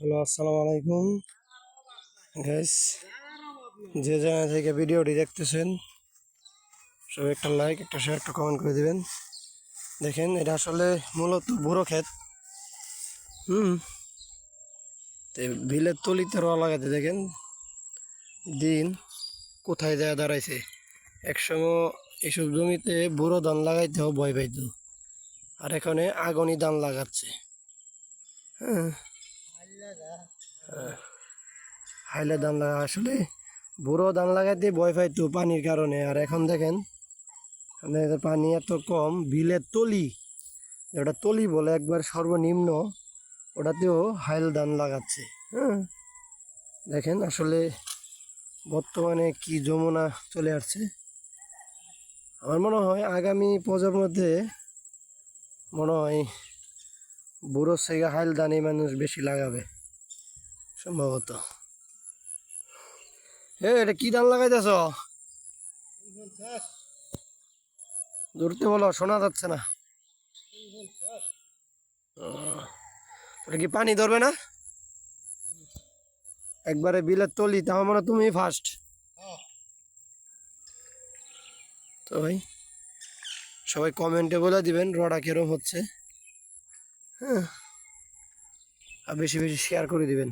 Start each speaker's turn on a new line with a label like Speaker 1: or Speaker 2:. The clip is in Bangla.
Speaker 1: হ্যালো, আসসালামু আলাইকুম। গ্যাস যে জায়গা থেকে ভিডিওটি দেখতেছেন, সবাই একটা লাইক একটা শেয়ার একটা কমেন্ট করে দিবেন। দেখেন, এটা আসলে মূলত বুড়ো ক্ষেত। হুম। বিলের তলিতে রোয়া লাগাতে দেখেন, দিন কোথায় যায় দাঁড়াইছে। একসময় এসব জমিতে বুড়ো ধান লাগাইতেও ভয় পাইতো, আর এখানে আগুনি ধান লাগাচ্ছে। হ্যাঁ। হাইলে ধান লাগা, আসলে বুড়ো ধান লাগাইতে ভয় পাইতো পানির কারণে। আর এখন দেখেন পানি এত কম, বিলের তলি, যেটা তলি বলে একবার সর্বনিম্ন, ওটাতেও হাইল ধান লাগাচ্ছে হ্যাঁ? দেখেন আসলে বর্তমানে কি যমুনা চলে আসছে। আমার মনে হয় আগামী প্রজন্মতে মনে হয় বুড়ো থেকে হাইল ধানই মানুষ বেশি লাগাবে, সম্ভবত। এ, এটা কি ধান লাগাইতেছ? দূরতে বলো, শোনা যাচ্ছে না। ওটা কি পানি ধরবে না? একবারে বিলের তলি তাও মানে তুমি ফার্স্ট তো ভাই, সবাই কমেন্টে বলে দিবেন, রডা কেরম হচ্ছে। হ্যাঁ আর বেশি বেশি শেয়ার করে দিবেন।